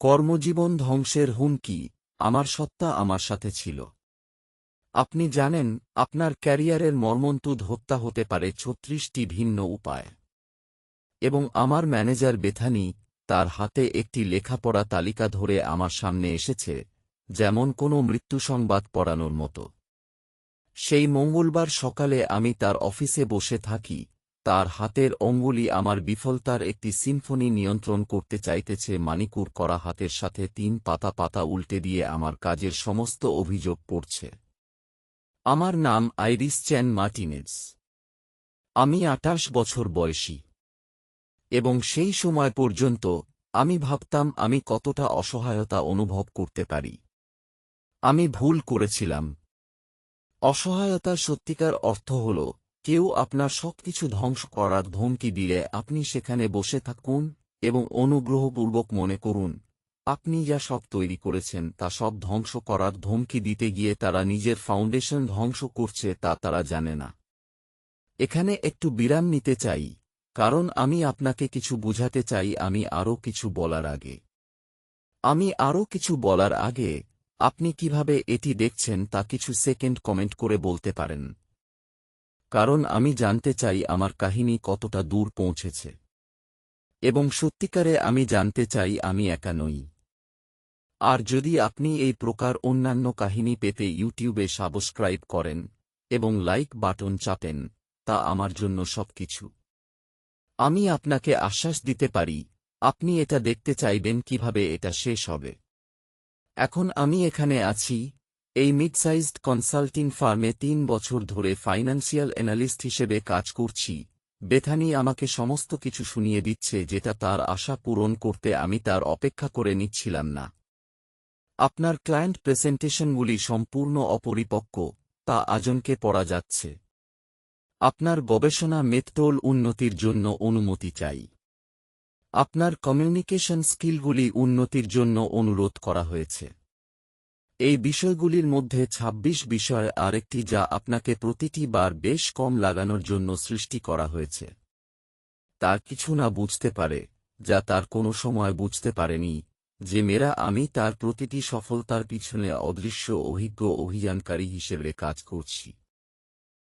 কর্মজীবন ধ্বংসের হুমকি আমার সত্তা আমার সাথে ছিল। আপনি জানেন, আপনার ক্যারিয়ারের মর্মন্তুদ হত্যা হতে পারে ছত্রিশটি ভিন্ন উপায়। এবং আমার ম্যানেজার বেথানি তার হাতে একটি লেখাপড়া তালিকা ধরে আমার সামনে এসেছে, যেমন কোনো মৃত্যু সংবাদ পড়ানোর মতো। সেই মঙ্গলবার সকালে আমি তার অফিসে বসে থাকি তার হাতের অঙ্গুলি আমার বিফলতার একটি সিম্ফনি নিয়ন্ত্রণ করতে চাইতেছে মানিকুর করা হাতের সাথে তিন পাতা পাতা উল্টে দিয়ে আমার কাজের সমস্ত অভিযোগ পড়ছে। আমার নাম আইরিস চ্যান মার্টিনেজ। আমি আটাশ বছর বয়সী। এবং সেই সময় পর্যন্ত আমি ভাবতাম আমি কতটা অসহায়তা অনুভব করতে পারি। আমি ভুল করেছিলাম। অসহায়তার সত্যিকার অর্থ হল কেউ আপনার সবকিছু ধ্বংস করার ধমকি দিলে আপনি সেখানে বসে থাকুন এবং অনুগ্রহপূর্বক মনে করুন, আপনি যা সব তৈরি করেছেন তা সব ধ্বংস করার ধমকি দিতে গিয়ে তারা নিজের ফাউন্ডেশন ধ্বংস করছে তা তারা জানে না। এখানে একটু বিরাম নিতে চাই, কারণ আমি আপনাকে কিছু বুঝাতে চাই, আমি আরও কিছু বলার আগে। আমি আরও কিছু বলার আগে, আপনি কীভাবে এটি দেখছেন তা কিছু সেকেন্ড কমেন্ট করে বলতে পারেন। কারণ আমি জানতে চাই আমার কাহিনী কতটা দূর পৌঁছেছে। এবং সত্যিকারে আমি জানতে চাই আমি একা নই। আর যদি আপনি এই প্রকার অন্যান্য কাহিনী পেতে ইউটিউবে সাবস্ক্রাইব করেন এবং লাইক বাটন চাপেন, তা আমার জন্য সবকিছু। আমি আপনাকে আশ্বাস দিতে পারি, আপনি এটা দেখতে চাইবেন কীভাবে এটা শেষ হবে। এখন আমি এখানে আছি এই মিড সাইজড কনসাল্টিং ফার্মে তিন বছর ধরে ফাইন্যান্সিয়াল অ্যানালিস্ট হিসেবে কাজ করছি। বেথানি আমাকে সমস্ত কিছু শুনিয়ে দিচ্ছে যেটা তার আশা পূরণ করতে আমি তার অপেক্ষা করে নিচ্ছিলাম না। আপনার ক্লায়েন্ট প্রেজেন্টেশনগুলি সম্পূর্ণ অপরিপক্ক, তা আজনকে পড়া যাচ্ছে। আপনার গবেষণা মেট্রোল উন্নতির জন্য অনুমতি চাই। আপনার কমিউনিকেশন স্কিলগুলি উন্নতির জন্য অনুরোধ করা হয়েছে। এই বিষয়গুলির মধ্যে ২৬ বিষয় আরেকটি যা আপনাকে প্রতিটি বার বেশ কম লাগানোর জন্য সৃষ্টি করা হয়েছে। তার কিছু না বুঝতে পারে, যা তার কোনো সময় বুঝতে পারেনি, যে মেরা আমি তার প্রতিটি সফলতার পিছনে অদৃশ্য, অভিজ্ঞ, অভিযানকারী হিসেবে কাজ করছি।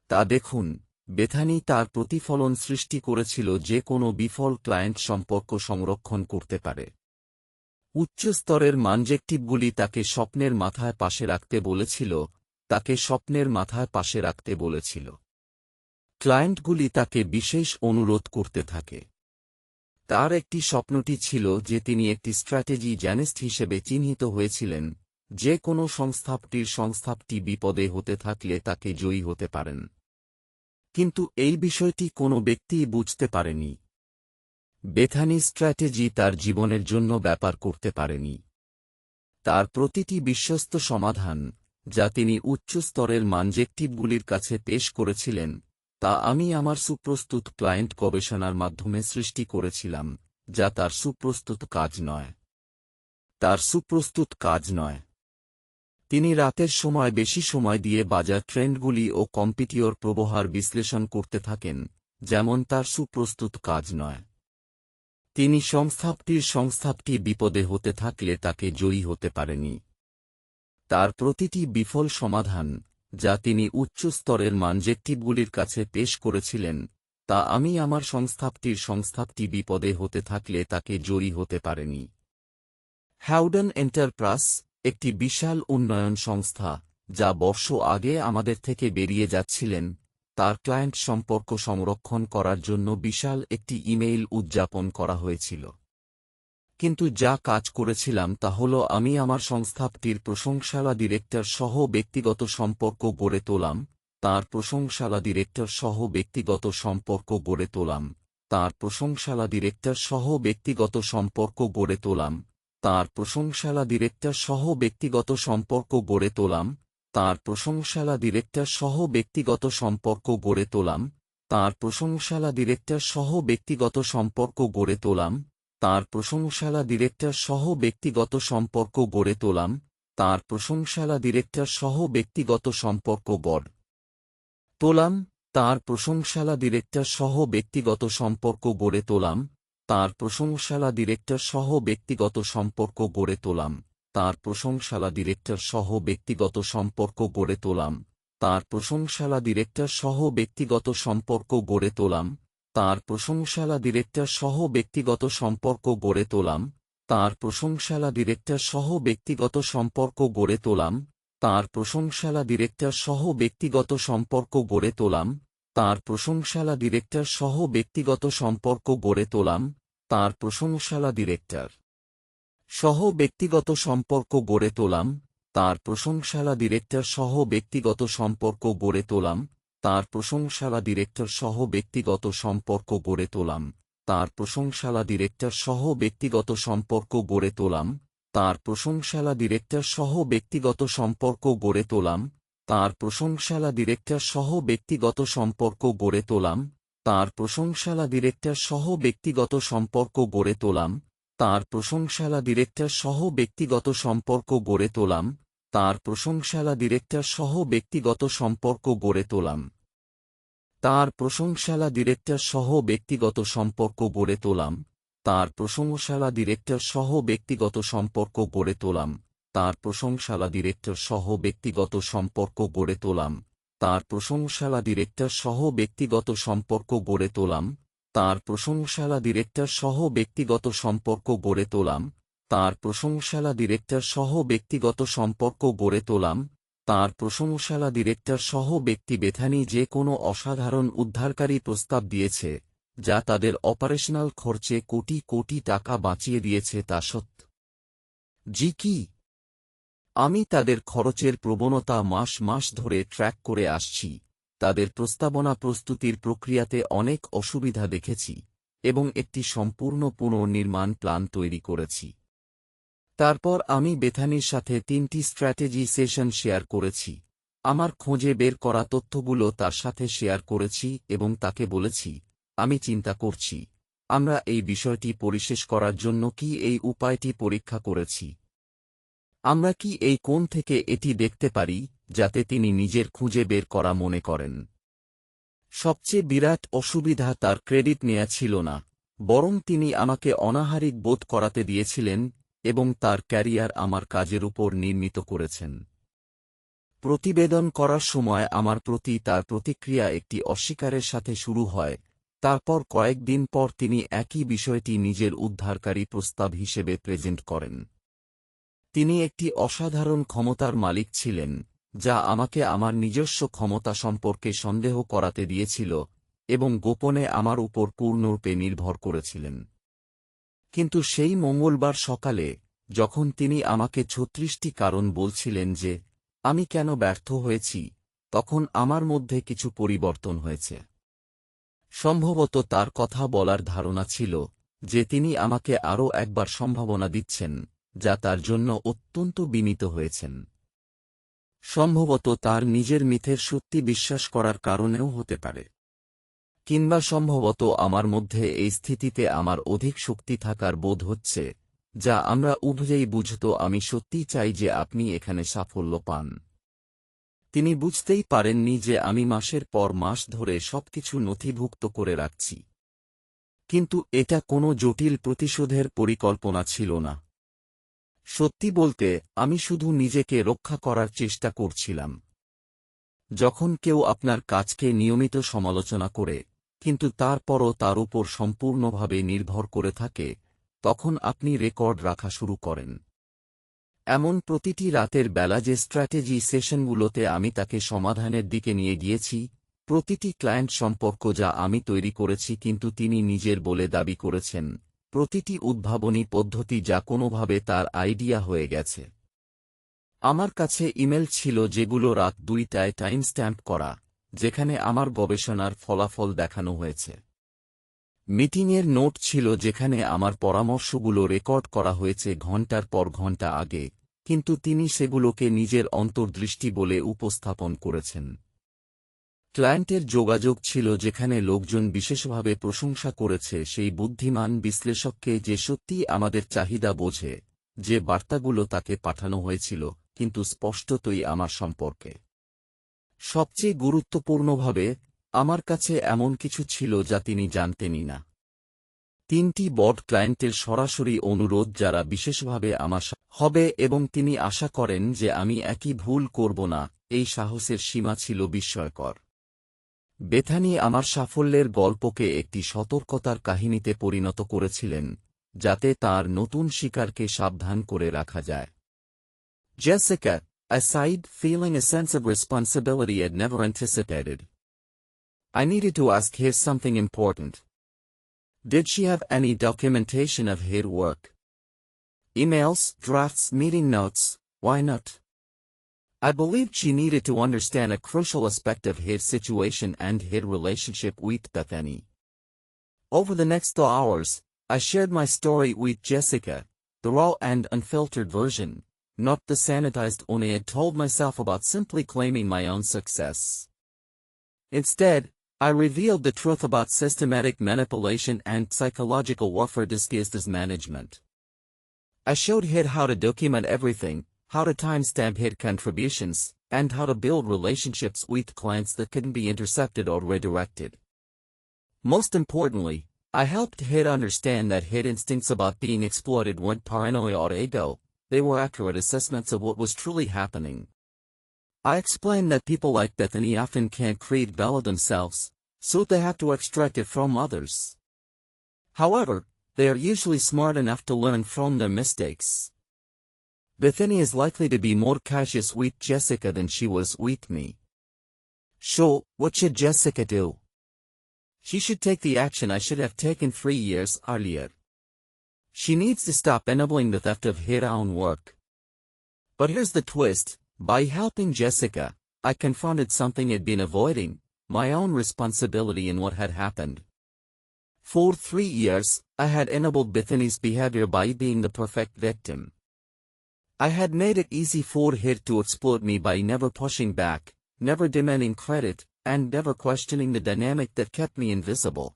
তা দেখুন, বেথানি তার প্রতিফলন সৃষ্টি করেছিল যে কোনো বিফল ক্লায়েন্ট সম্পর্ক সংরক্ষণ করতে পারে। উচ্চ স্তরের মানজেক্টিভগুলি তাকে স্বপ্নের মাথায় পাশে রাখতে বলেছিল, তাকে স্বপ্নের মাথায় পাশে রাখতে বলেছিল। ক্লায়েন্টগুলি তাকে বিশেষ অনুরোধ করতে থাকে। তার একটি স্বপ্নটি ছিল যে তিনি একটি স্ট্র্যাটেজি জ্যানিস্ট হিসেবে চিহ্নিত হয়েছিলেন, যে কোনো সংস্থাপটির সংস্থাপটি বিপদে হতে থাকলে তাকে জয়ী হতে পারেন। কিন্তু এই বিষয়টি কোনো ব্যক্তিই বুঝতে পারেনি। বেথানি স্ট্র্যাটেজি তার জীবনের জন্য ব্যাপার করতে পারেনি। তার প্রতিটি বিশ্বস্ত সমাধান, যা তিনি উচ্চ স্তরের মানজেক্টিভগুলির কাছে পেশ করেছিলেন, তা আমি আমার সুপ্রস্তুত ক্লায়েন্ট গবেষণার মাধ্যমে সৃষ্টি করেছিলাম, যা তার সুপ্রস্তুত কাজ নয়। তার সুপ্রস্তুত কাজ নয়। তিনি রাতের সময় বেশি সময় দিয়ে বাজার ট্রেন্ডগুলি ও কম্পিটিওর প্রবহার বিশ্লেষণ করতে থাকেন, যেমন তার সুপ্রস্তুত কাজ নয়। তিনি সংস্থাপটির সংস্থাপটি বিপদে হতে থাকলে তাকে জয়ী হতে পারেনি। তার প্রতিটি বিফল সমাধান, যা তিনি উচ্চ স্তরের মানজেক্টিভগুলির কাছে পেশ করেছিলেন, তা আমি আমার সংস্থাপটির সংস্থাপটি বিপদে হতে থাকলে তাকে জয়ী হতে পারেনি। হ্যাউডন এন্টারপ্রাস একটি বিশাল উন্নয়ন সংস্থা, যা বর্ষ আগে আমাদের থেকে বেরিয়ে যাচ্ছিলেন তার ক্লায়েন্ট সম্পর্ক সংরক্ষণ করার জন্য বিশাল একটি ইমেইল উদযাপন করা হয়েছিল। কিন্তু যা কাজ করেছিলাম তা হল আমি আমার সংস্থাপটির প্রশংসালা ডিরেক্টর সহ ব্যক্তিগত সম্পর্ক গড়ে তোলাম, তার প্রশংসালা ডিরেক্টর সহ ব্যক্তিগত সম্পর্ক গড়ে তোলাম, তার প্রশংসালা ডিরেক্টর সহ ব্যক্তিগত সম্পর্ক গড়ে তোলাম, তার প্রশংসালা ডিরেক্টর সহ ব্যক্তিগত সম্পর্ক গড়ে তোলাম তার প্রশংসালা ডিরেক্টর সহ ব্যক্তিগত সম্পর্ক গড়ে তোলাম, তার প্রশংসালা ডিরেক্টর সহ ব্যক্তিগত সম্পর্ক গড়ে তোলাম, তার প্রশংসালা ডিরেক্টর সহ ব্যক্তিগত সম্পর্ক গড়ে তোলাম, তার প্রশংসালা ডিরেক্টর সহ ব্যক্তিগত সম্পর্ক গড় তোলাম, তার প্রশংসালা ডিরেক্টর সহ ব্যক্তিগত সম্পর্ক গড়ে তোলাম, তার প্রশংসালা ডিরেক্টর সহ ব্যক্তিগত সম্পর্ক গড়ে তোলাম। তার প্রশংসালা ডিরেক্টর সহ ব্যক্তিগত সম্পর্ক গড়ে তোলাম। তার প্রশংসালা ডিরেক্টর সহ ব্যক্তিগত সম্পর্ক গড়ে তোলাম। তার প্রশংসালা ডিরেক্টর সহ ব্যক্তিগত সম্পর্ক গড়ে তোলাম। তার প্রশংসালা ডিরেক্টর সহ ব্যক্তিগত সম্পর্ক গড়ে তোলাম। তার প্রশংসালা ডিরেক্টর সহ ব্যক্তিগত সম্পর্ক গড়ে তোলাম। তার প্রশংসালা ডিরেক্টর সহ ব্যক্তিগত সম্পর্ক গড়ে তোলাম। তার প্রশংসালা ডিরেক্টর সহ ব্যক্তিগত সম্পর্ক গড়ে তোলাম, তার প্রশংসালা ডিরেক্টর সহ ব্যক্তিগত সম্পর্ক গড়ে তোলাম, তার প্রশংসালা ডিরেক্টর সহ ব্যক্তিগত সম্পর্ক গড়ে তোলাম, তার প্রশংসালা ডিরেক্টর সহ ব্যক্তিগত সম্পর্ক গড়ে তোলাম, তার প্রশংসালা ডিরেক্টর সহ ব্যক্তিগত সম্পর্ক গড়ে তোলাম, তার প্রশংসালা ডিরেক্টর সহ ব্যক্তিগত সম্পর্ক গড়ে তোলাম, তার প্রশংসালা ডিরেক্টর সহ ব্যক্তিগত সম্পর্ক গড়ে তোলাম তার প্রশংসালা ডিরেক্টর সহ ব্যক্তিগত সম্পর্ক গড়ে তোলাম, তার প্রশংসালা ডিরেক্টর সহ ব্যক্তিগত সম্পর্ক গড়ে তোলাম। তার প্রশংসালা ডিরেক্টর সহ ব্যক্তিগত সম্পর্ক গড়ে তোলাম, তার প্রশংসালা ডিরেক্টর সহ ব্যক্তিগত সম্পর্ক গড়ে তোলাম, তার প্রশংসালা ডিরেক্টর সহ ব্যক্তিগত সম্পর্ক গড়ে তোলাম, তার প্রশংসালা ডিরেক্টর সহ ব্যক্তিগত সম্পর্ক গড়ে তোলাম তার প্রশংসালা ডিরেক্টর সহ ব্যক্তিগত সম্পর্ক গড়ে তোলাম। তার প্রশংসালা ডিরেক্টর সহ ব্যক্তিগত সম্পর্ক গড়ে তোলাম। তার প্রশংসালা ডিরেক্টর সহ ব্যক্তি বেথানি যে কোনো অসাধারণ উদ্ধারকারী প্রস্তাব দিয়েছে, যা তাদের অপারেশনাল খরচে কোটি কোটি টাকা বাঁচিয়ে দিয়েছে তা সত্য। জি কি? আমি তাদের খরচের প্রবণতা মাস মাস ধরে ট্র্যাক করে আসছি। তাদের প্রস্তাবনা প্রস্তুতির প্রক্রিয়াতে অনেক অসুবিধা দেখেছি এবং একটি সম্পূর্ণ পুনর্নির্মাণ প্ল্যান তৈরি করেছি। তারপর আমি বেথানির সাথে তিনটি স্ট্র্যাটেজি সেশন শেয়ার করেছি। আমার খোঁজে বের করা তথ্যগুলো তার সাথে শেয়ার করেছি এবং তাকে বলেছি, আমি চিন্তা করছি। আমরা এই বিষয়টি পরিশেষ করার জন্য কি এই উপায়টি পরীক্ষা করেছি? আমরা কি এই কোণ থেকে এটি দেখতে পারি, যাতে তিনি নিজের খুঁজে বের করা মনে করেন? সবচেয়ে বিরাট অসুবিধা তার ক্রেডিট নেয়া ছিল না, বরং তিনি আমাকে অনাহারিক বোধ করাতে দিয়েছিলেন, এবং তার ক্যারিয়ার আমার কাজের উপর নির্মিত করেছেন। প্রতিবেদন করার সময় আমার প্রতি তার প্রতিক্রিয়া একটি অস্বীকারের সাথে শুরু হয়, তারপর কয়েকদিন পর তিনি একই বিষয়টি নিজের উদ্ধারকারী প্রস্তাব হিসেবে প্রেজেন্ট করেন। তিনি একটি অসাধারণ ক্ষমতার মালিক ছিলেন, যা আমাকে আমার নিজস্ব ক্ষমতা সম্পর্কে সন্দেহ করাতে দিয়েছিল এবং গোপনে আমার উপর পূর্ণরূপে নির্ভর করেছিলেন। কিন্তু সেই মঙ্গলবার সকালে, যখন তিনি আমাকে ছত্রিশটি কারণ বলছিলেন যে, আমি কেন ব্যর্থ হয়েছি? তখন আমার মধ্যে কিছু পরিবর্তন হয়েছে। সম্ভবত তার কথা বলার ধারণা ছিল যে, তিনি আমাকে আরও একবার সম্ভাবনা দিচ্ছেন। যা তার জন্য অত্যন্ত বিনীত হয়েছেন। সম্ভবত তার নিজের মিথের সত্যি বিশ্বাস করার কারণেও হতে পারে। কিংবা সম্ভবত আমার মধ্যে এই স্থিতিতে আমার অধিক শক্তি থাকার বোধ হচ্ছে, যা আমরা উভয়েই বুঝত আমি সত্যিই চাই যে আপনি এখানে সাফল্য পান। তিনি বুঝতেই পারেননি যে আমি মাসের পর মাস ধরে সবকিছু নথিভুক্ত করে রাখছি। কিন্তু এটা কোনো জটিল প্রতিশোধের পরিকল্পনা ছিল না। সত্যি বলতে, আমি শুধু নিজেকে রক্ষা করার চেষ্টা করছিলাম। যখন কেউ আপনার কাজকে নিয়মিত সমালোচনা করে, কিন্তু তারপরও তার উপর সম্পূর্ণভাবে নির্ভর করে থাকে, তখন আপনি রেকর্ড রাখা শুরু করেন। এমন প্রতিটি রাতের বেলা যে স্ট্র্যাটেজি সেশনগুলোতে আমি তাকে সমাধানের দিকে নিয়ে গিয়েছি, প্রতিটি ক্লায়েন্ট সম্পর্ক যা আমি তৈরি করেছি কিন্তু তিনি নিজের বলে দাবি করেছেন প্রতিটি উদ্ভাবনী পদ্ধতি যা কোনোভাবে তার আইডিয়া হয়ে গেছে। আমার কাছে ইমেল ছিল যেগুলো রাত দুইটায় টাইম স্ট্যাম্প করা, যেখানে আমার গবেষণার ফলাফল দেখানো হয়েছে। মিটিংয়ের নোট ছিল যেখানে আমার পরামর্শগুলো রেকর্ড করা হয়েছে ঘণ্টার পর ঘণ্টা আগে, কিন্তু তিনি সেগুলোকে নিজের অন্তর্দৃষ্টি বলে উপস্থাপন করেছেন। ক্লায়েন্টের যোগাযোগ ছিল যেখানে লোকজন বিশেষভাবে প্রশংসা করেছে সেই বুদ্ধিমান বিশ্লেষককে যে সত্যিই আমাদের চাহিদা বোঝে, যে বার্তাগুলো তাকে পাঠানো হয়েছিল, কিন্তু স্পষ্টতই আমার সম্পর্কে। সবচেয়ে গুরুত্বপূর্ণভাবে, আমার কাছে এমন কিছু ছিল যা তিনি জানতেনই না। তিনটি বড ক্লায়েন্টের সরাসরি অনুরোধ যারা বিশেষভাবে আমার হবে এবং তিনি আশা করেন যে আমি একই ভুল করব না, এই সাহসের সীমা ছিল বিস্ময়কর। বেথানি আমার সাফল্যের গল্পকে একটি সতর্কতার কাহিনীতে পরিণত করেছিলেন যাতে তার নতুন শিকারকে সাবধান করে রাখা যায় Jessica, aside feeling a sense of responsibility I'd never anticipated. I needed to ask her something important. Did she have any documentation of her work? Emails, drafts, meeting notes, why not? I believed she needed to understand a crucial aspect of his situation and his relationship with Bethany. Over the next two hours, I shared my story with Jessica, the raw and unfiltered version, not the sanitized one I had told myself about simply claiming my own success. Instead, I revealed the truth about systematic manipulation and psychological warfare disguised as management. I showed her how to document everything, how to timestamp hit contributions, and how to build relationships with clients that couldn't be intercepted or redirected. Most importantly, I helped Hit understand that Hit instincts about being exploited weren't paranoia or ego, they were accurate assessments of what was truly happening. I explained that people like Bethany often can't create value themselves, so they have to extract it from others. However, they are usually smart enough to learn from their mistakes. Bethany is likely to be more cautious with Jessica than she was with me. So, what should Jessica do? She should take the action I should have taken three years earlier. She needs to stop enabling the theft of her own work. But here's the twist, by helping Jessica, I confronted something I'd been avoiding, my own responsibility in what had happened. For three years, I had enabled Bethany's behavior by being the perfect victim. I had made it easy for her to exploit me by never pushing back, never demanding credit, and never questioning the dynamic that kept me invisible.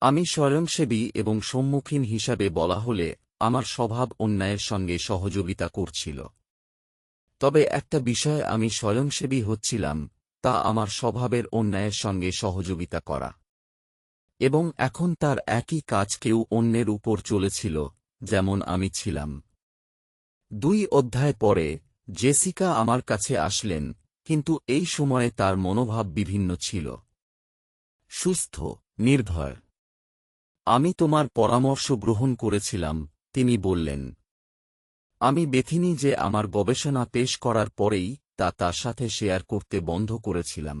আমি স্বয়ংসেবী এবং সম্মুখীন হিসাবে বলা হলে আমার স্বভাব অন্যায়ের সঙ্গে সহযোগিতা করছিল। তবে একটা বিষয়ে আমি স্বয়ংসেবী হচ্ছিলাম তা আমার স্বভাবের অন্যায়ের সঙ্গে সহযোগিতা করা। এবং এখন তার একই কাজ কেউ অন্যের উপর চলেছিল যেমন আমি ছিলাম। দুই অধ্যায় পরে জেসিকা আমার কাছে আসলেন, কিন্তু এই সময়ে তার মনোভাব বিভিন্ন ছিল। সুস্থ নির্ভয় আমি তোমার পরামর্শ গ্রহণ করেছিলাম, তিনি বললেন। আমি বেথিনি যে আমার গবেষণা পেশ করার পরেই তা তার সাথে শেয়ার করতে বন্ধ করেছিলাম।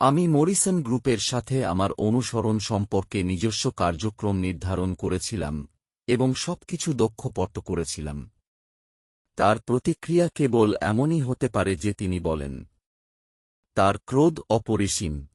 আমি মরিসন গ্রুপের সাথে আমার অনুসরণ সম্পর্কে নিজস্ব কার্যক্রম নির্ধারণ করেছিলাম এবং সবকিছু দক্ষপট্ট করেছিলাম। তার প্রতিক্রিয়া কেবল এমনই হতে পারে যে তিনি বলেন, তার ক্রোধ অপরিসীম।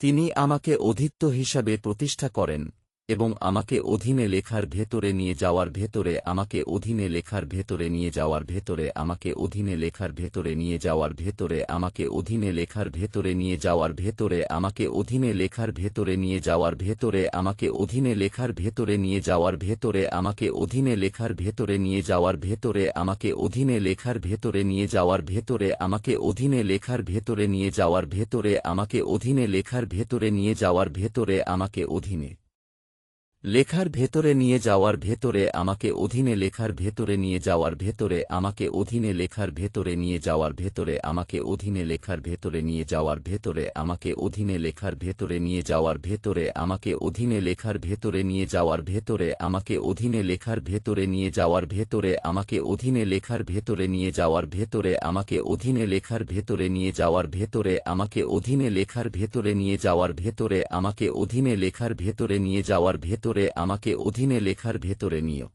তিনি আমাকে অধিত্য হিসাবে প্রতিষ্ঠা করেন। এবং আমাকে অধীনে লেখার ভেতরে নিয়ে যাওয়ার ভেতরে আমাকে অধীনে লেখার ভেতরে নিয়ে যাওয়ার ভেতরে আমাকে অধীনে লেখার ভেতরে নিয়ে যাওয়ার ভেতরে আমাকে অধীনে লেখার ভেতরে নিয়ে যাওয়ার ভেতরে আমাকে অধীনে লেখার ভেতরে নিয়ে যাওয়ার ভেতরে আমাকে অধীনে লেখার ভেতরে নিয়ে যাওয়ার ভেতরে আমাকে অধীনে লেখার ভেতরে নিয়ে যাওয়ার ভেতরে আমাকে অধীনে লেখার ভেতরে নিয়ে যাওয়ার ভেতরে আমাকে অধীনে লেখার ভেতরে নিয়ে যাওয়ার ভেতরে আমাকে অধীনে লেখার ভেতরে নিয়ে যাওয়ার ভেতরে আমাকে অধীনে লেখার ভেতরে নিয়ে যাওয়ার ভেতরে আমাকে অধীনে লেখার ভেতরে নিয়ে যাওয়ার ভেতরে আমাকে অধীনে লেখার ভেতরে নিয়ে যাওয়ার ভেতরে আমাকে অধীনে লেখার ভেতরে নিয়ে যাওয়ার ভেতরে আমাকে অধীনে লেখার ভেতরে নিয়ে যাওয়ার ভেতরে আমাকে অধীনে লেখার ভেতরে নিয়ে যাওয়ার ভেতরে আমাকে অধীনে লেখার ভেতরে নিয়ে যাওয়ার ভেতরে আমাকে অধীনে লেখার ভেতরে নিয়ে যাওয়ার ভেতরে আমাকে অধীনে লেখার ভেতরে নিয়ে যাওয়ার ভেতরে আমাকে অধীনে লেখার ভেতরে নিয়ে যাওয়ার ভেতরে আমাকে অধীনে লেখার ভেতরে নিয়ে যাওয়ার ভেতরে আমাকে অধীনে লেখার ভেতরে নিও।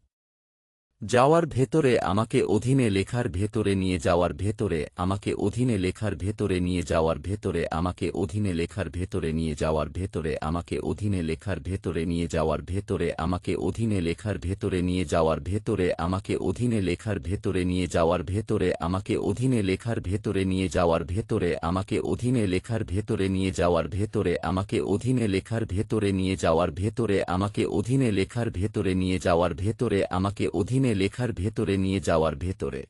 যাওয়ার ভেতরে আমাকে অধীনে লেখার ভেতরে নিয়ে যাওয়ার ভেতরে আমাকে অধীনে লেখার ভেতরে নিয়ে যাওয়ার ভেতরে আমাকে অধীনে লেখার ভেতরে নিয়ে যাওয়ার ভেতরে আমাকে অধীনে লেখার ভেতরে নিয়ে যাওয়ার ভেতরে আমাকে অধীনে লেখার ভেতরে নিয়ে যাওয়ার ভেতরে আমাকে অধীনে লেখার ভেতরে নিয়ে যাওয়ার ভেতরে আমাকে অধীনে লেখার ভেতরে নিয়ে যাওয়ার ভেতরে আমাকে অধীনে লেখার ভেতরে নিয়ে যাওয়ার ভেতরে আমাকে অধীনে লেখার ভেতরে নিয়ে যাওয়ার ভেতরে আমাকে অধীনে লেখার ভেতরে নিয়ে যাওয়ার ভেতরে আমাকে অধীনে লেখার ভেতরে নিয়ে যাওয়ার ভেতরে।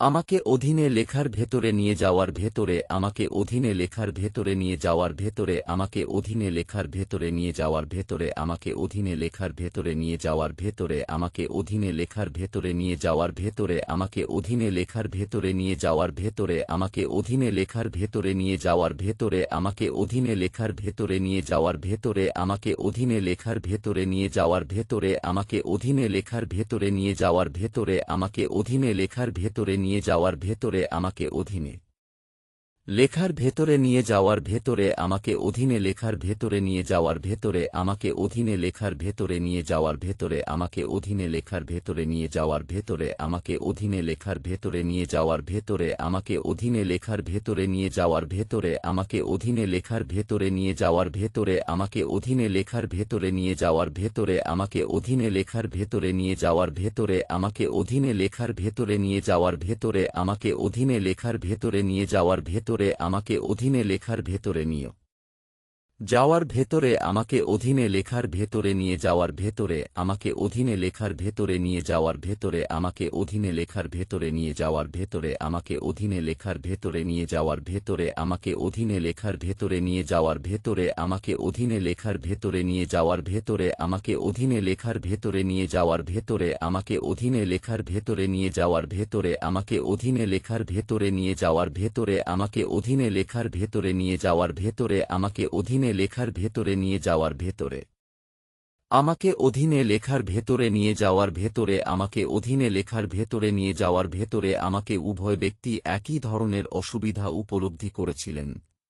আমাকে অধীনে লেখার ভেতরে নিয়ে যাওয়ার ভেতরে আমাকে অধীনে লেখার ভেতরে নিয়ে যাওয়ার ভেতরে আমাকে অধীনে লেখার ভেতরে নিয়ে যাওয়ার ভেতরে আমাকে অধীনে লেখার ভেতরে নিয়ে যাওয়ার ভেতরে আমাকে অধীনে লেখার ভেতরে নিয়ে যাওয়ার ভেতরে আমাকে অধীনে লেখার ভেতরে নিয়ে যাওয়ার ভেতরে আমাকে অধীনে লেখার ভেতরে নিয়ে যাওয়ার ভেতরে আমাকে অধীনে লেখার ভেতরে নিয়ে যাওয়ার ভেতরে আমাকে অধীনে লেখার ভেতরে নিয়ে যাওয়ার ভেতরে আমাকে অধীনে লেখার ভেতরে নিয়ে যাওয়ার ভেতরে আমাকে অধীনে লেখার ভেতরে নিয়ে যাওয়ার ভেতরে আমাকে অধীনে লেখার ভেতরে নিয়ে যাওয়ার ভেতরে আমাকে অধীনে লেখার ভেতরে নিয়ে যাওয়ার ভেতরে আমাকে অধীনে লেখার ভেতরে নিয়ে যাওয়ার ভেতরে আমাকে অধীনে লেখার ভেতরে নিয়ে যাওয়ার ভেতরে আমাকে অধীনে লেখার ভেতরে নিয়ে যাওয়ার ভেতরে আমাকে অধীনে লেখার ভেতরে নিয়ে যাওয়ার ভেতরে আমাকে অধীনে লেখার ভেতরে নিয়ে যাওয়ার ভেতরে আমাকে অধীনে লেখার ভেতরে নিয়ে যাওয়ার ভেতরে আমাকে অধীনে লেখার ভেতরে নিয়ে যাওয়ার ভেতরে আমাকে অধীনে লেখার ভেতরে নিয়ে যাওয়ার ভেতরে আমাকে অধীনে লেখার ভেতরে নিয়ে যাওয়ার ভেতরে আমাকে অধীনে লেখার ভেতরে নিও। যাওয়ার ভেতরে আমাকে অধীনে লেখার ভেতরে নিয়ে যাওয়ার ভেতরে আমাকে অধীনে লেখার ভেতরে নিয়ে যাওয়ার ভেতরে আমাকে অধীনে লেখার ভেতরে নিয়ে যাওয়ার ভেতরে আমাকে অধীনে লেখার ভেতরে নিয়ে যাওয়ার ভেতরে আমাকে অধীনে লেখার ভেতরে নিয়ে যাওয়ার ভেতরে আমাকে অধীনে লেখার ভেতরে নিয়ে যাওয়ার ভেতরে আমাকে অধীনে লেখার ভেতরে নিয়ে যাওয়ার ভেতরে আমাকে অধীনে লেখার ভেতরে নিয়ে যাওয়ার ভেতরে আমাকে অধীনে লেখার ভেতরে নিয়ে যাওয়ার ভেতরে আমাকে অধীনে লেখার ভেতরে নিয়ে যাওয়ার ভেতরে আমাকে অধীনে লেখার ভেতরে নিয়ে যাওয়ার ভেতরে। আমাকে অধীনে লেখার ভেতরে নিয়ে যাওয়ার ভেতরে, আমাকে অধীনে লেখার ভেতরে নিয়ে যাওয়ার ভেতরে আমাকে উভয় ব্যক্তি একই ধরনের অসুবিধা উপলব্ধি করেছিলেন।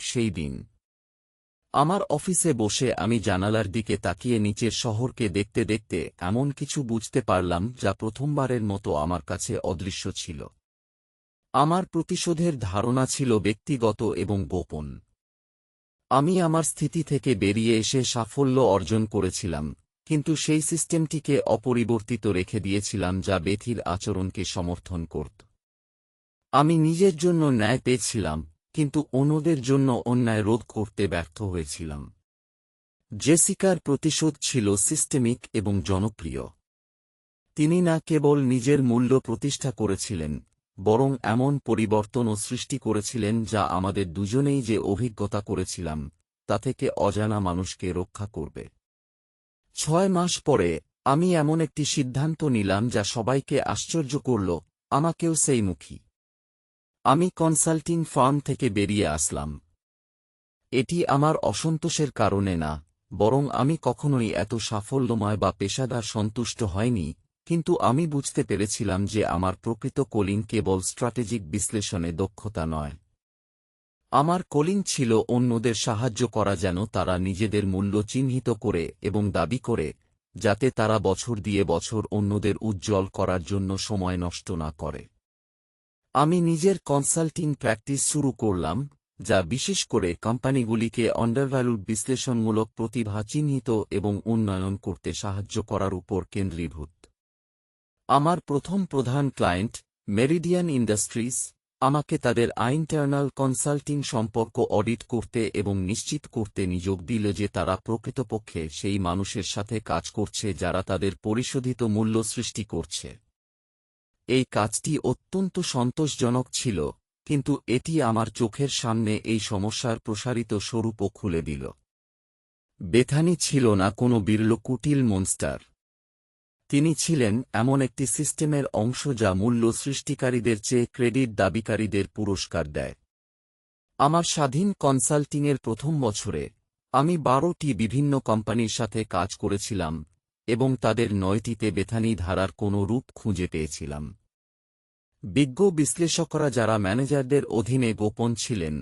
সেই দিন। আমার অফিসে বসে আমি জানালার দিকে তাকিয়ে নিচের শহরকে দেখতে দেখতে এমন কিছু বুঝতে পারলাম যা প্রথমবারের মতো আমার কাছে অদৃশ্য ছিল। আমার প্রতিশোধের ধারণা ছিল ব্যক্তিগত এবং গোপন। আমি আমার স্থিতি থেকে বেরিয়ে এসে সাফল্য অর্জন করেছিলাম, কিন্তু সেই সিস্টেমটিকে অপরিবর্তিত রেখে দিয়েছিলাম যা বেথির আচরণকে সমর্থন করত। আমি নিজের জন্য ন্যায় পেয়েছিলাম কিন্তু অন্যদের জন্য অন্যায় রোধ করতে ব্যর্থ হয়েছিলাম। জেসিকার প্রতিশোধ ছিল সিস্টেমিক এবং জনপ্রিয়। তিনি না কেবল নিজের মূল্য প্রতিষ্ঠা করেছিলেন, বরং এমন পরিবর্তনও সৃষ্টি করেছিলেন যা আমাদের দুজনেই যে অভিজ্ঞতা করেছিলাম, তা থেকে অজানা মানুষকে রক্ষা করবে। ছয় মাস পরে আমি এমন একটি সিদ্ধান্ত নিলাম যা সবাইকে আশ্চর্য করল, আমাকেও সেই মুখী আমি কনসাল্টিং ফার্ম থেকে বেরিয়ে আসলাম। এটি আমার অসন্তোষের কারণে না, বরং আমি কখনোই এত সাফল্যময় বা পেশাদার সন্তুষ্ট হয়নি, কিন্তু আমি বুঝতে পেরেছিলাম যে আমার প্রকৃত কলিং কেবল স্ট্র্যাটেজিক বিশ্লেষণে দক্ষতা নয়। আমার কলিং ছিল অন্যদের সাহায্য করা যেন তারা নিজেদের মূল্য চিহ্নিত করে এবং দাবি করে, যাতে তারা বছর দিয়ে বছর অন্যদের উজ্জ্বল করার জন্য সময় নষ্ট না করে। আমি নিজের কনসাল্টিং প্র্যাকটিস শুরু করলাম, যা বিশেষ করে কোম্পানিগুলিকে আন্ডারভ্যালুড বিশ্লেষণমূলক প্রতিভা চিহ্নিত এবং উন্নয়ন করতে সাহায্য করার উপর কেন্দ্রীভূত। আমার প্রথম প্রধান ক্লায়েন্ট মেরিডিয়ান ইন্ডাস্ট্রিজ আমাকে তাদের আইন্টারনাল কনসাল্টিং সম্পর্ক অডিট করতে এবং নিশ্চিত করতে নিযোগ দিল যে তারা প্রকৃতপক্ষে সেই মানুষের সাথে কাজ করছে যারা তাদের পরিশোধিত মূল্য সৃষ্টি করছে। এই কাজটি অত্যন্ত সন্তোষজনক ছিল, কিন্তু এটি আমার চোখের সামনে এই সমস্যার প্রসারিত স্বরূপও খুলে দিল। বেথানি ছিল না কোনো বিরল কুটিল মনস্টার। তিনি ছিলেন এমন একটি সিস্টেমের অংশ যা মূল্য সৃষ্টিকারীদের চেয়ে ক্রেডিট দাবিকারীদের পুরস্কার দেয়। আমার স্বাধীন কনসাল্টিংয়ের প্রথম বছরে, আমি বারোটি বিভিন্ন কোম্পানির সাথে কাজ করেছিলাম, এবং তাদের নয়টিতে বেথানি ধারার কোনো রূপ খুঁজে পেয়েছিলাম। বিজ্ঞ বিশ্লেষকরা যারা ম্যানেজারদের অধীনে গোপন ছিলেন